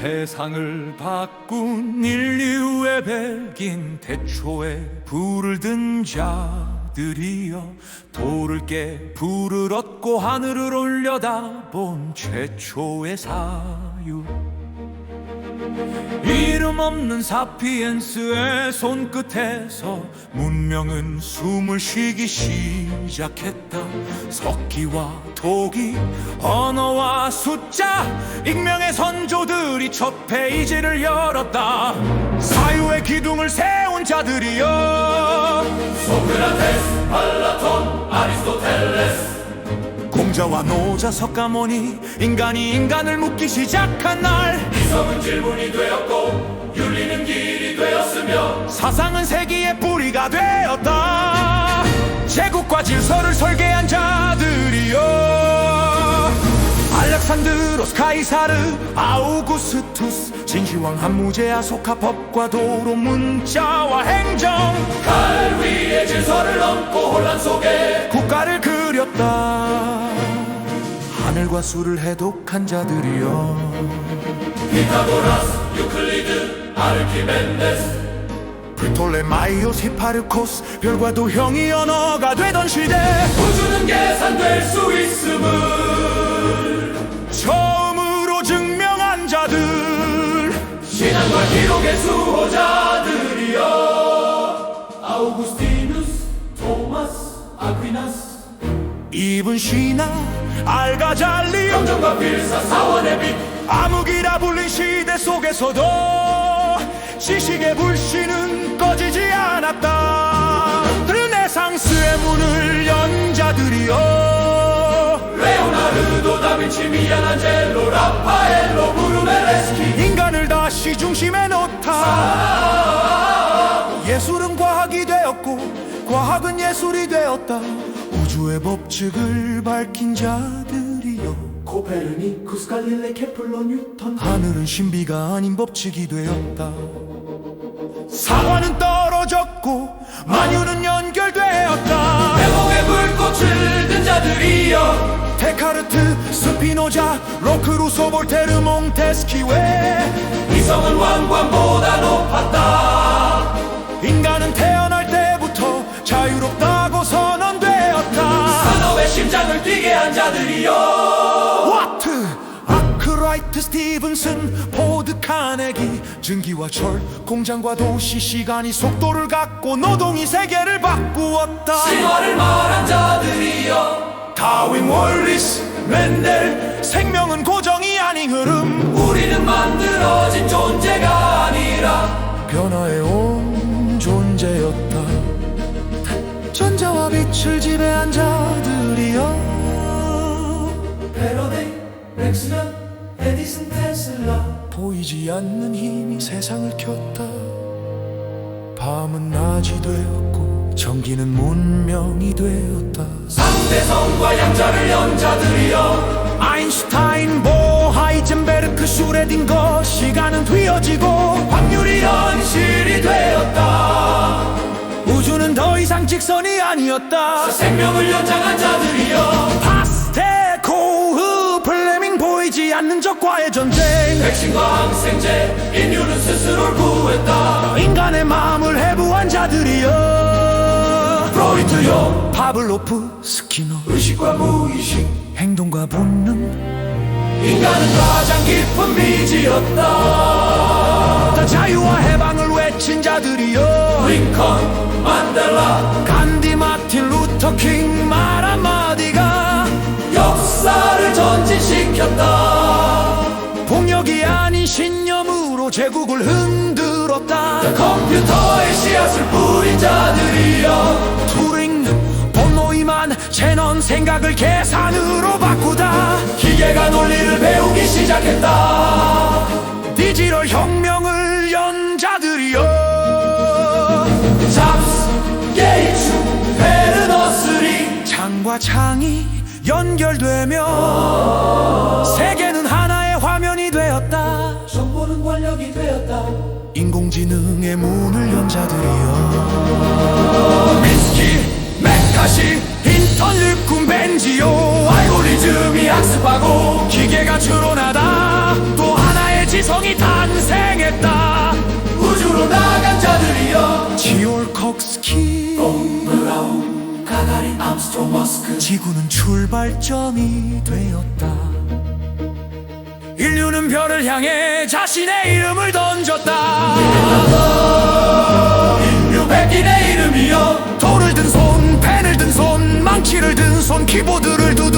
세상을 바꾼 인류의 백인 태초에 불을 든 자들이여 돌을 깨 불을 얻고 하늘을 올려다본 최초의 사유 이름 없는 사피엔스의 손끝에서 문명은 숨을 쉬기 시작했다. 석기와 토기 언어와 숫자 익명의 선조들이 첫 페이지를 열었다. 사유의 기둥을 세운 자들이여. 소크라테스, 공자와 노자 석가모니 인간이 인간을 묻기 시작한 날. 이성은 질문이 되었고 윤리는 길이 되었으며 사상은 세기의 뿌리가 되었다. 제국과 질서를 설계한 자들이여. 알렉산드로스 카이사르 아우구스투스 진시황 한무제야 소카 법과 도로 문자와 행정. 갈 위에 질서를 넘고 혼란 속에 국가를 그렸다 하늘과 수를 해독한 자들이여. 피타고라스 유클리드 아르키멘데스. 프톨레마이오스 히파르코스 별과 도형이 언어가 되던 시대. 우주는 계산될 수 있음을. 처음으로 증명한 자들. 신앙과 기록의 수호자들이여. 아우구스티누스 토마스 아퀴나스. 이분 시나 알가잘리 영정과 필사 사원의 빛. 암흑이라 불린 시대 속에서도 지식의 불씨는 꺼지지 않았다. 르네상스의 문을 연 자들이여. 레오나르도 다빈치 미안안젤로 라파엘로 브루멜레스키. 인간을 다시 중심에 놓다. 예술은 과학이 되었고 과학은 예술이 되었다 우주의 법칙을 밝힌 자들이여. 코페르니쿠스 갈릴레 케플러 뉴턴. 하늘은 신비가 아닌 법칙이 되었다. 사과는 떨어졌고 만유는 연결되었다. 대목의 불꽃을 든 자들이여. 데카르트, 스피노자, 로크, 루소, 볼테르, 몽테스키웨 라이트, 스티븐슨, 포드, 카네기 증기와 철, 공장과 도시, 시간이 속도를 갖고 노동이 세계를 바꾸었다. 신화를 말한 자들이여. 다윈, 월리스, 맨델 생명은 고정이 아닌 흐름. 우리는 만들어진 존재가 아니라 변화에 온 존재였다. 전자와 빛을 지배한 자들이여. 패러데이 테슬라 보이지 않는 힘이 세상을 켰다. 밤은 낮이 되었고 전기는 문명이 되었다. 상대성과 양자를 연 자들이여. 아인슈타인, 보, 하이젠베르크, 슈레딩거 시간은 뒤어지고 확률이 현실이 되었다. 우주는 더 이상 직선이 아니었다. 생명을 연장한 자들이여. 파스테코 후 플레밍 보이지 않는 적과의 전쟁. 백 신과 항생제 인류는 스스로를 구했다. 인간의 마음을 해부한 자들이여. 프로이트요. 파블로프 스키너. 의식과 무의식. 행동과 본능. 인간은 가장 깊은 미지였다. 다 자유와 해방을 외친 자들이여. 링컨 만델라. 간디 마틴 루터 킹 말 한마디가 역사를 전진시켰다 신념으로 제국을 흔들었다. 컴퓨터의 씨앗을 뿌린 자들이여. 투링 본노이만 제넌 생각을 계산으로 바꾸다. 기계가 논리를 배우기 시작했다. 디지털 혁명을 연 자들이여. 잡스 게이츠 베르너스리. 창과 창이 연결되며 세계는 하나의 화면이 되었다. 정 보는 권력이 되었다. 인공지능의 문을 연 자들이여. 미스키, 맥카시, 힌털리쿰 벤지오. 알고리즘이 학습하고 기계가 주로나다. 또 하나의 지성이 탄생했다. 우주로 나간 자들이여. 지올 콕스키. 똥브라운 가가린 암스트롱 머스크. 지구는 출발점이 되었다. 인류는 별을 향해 자신의 이름을 던졌다. 인류 백인의 이름이여. 돌을 든 손, 펜을 든 손, 망치를 든 손, 키보드를 두드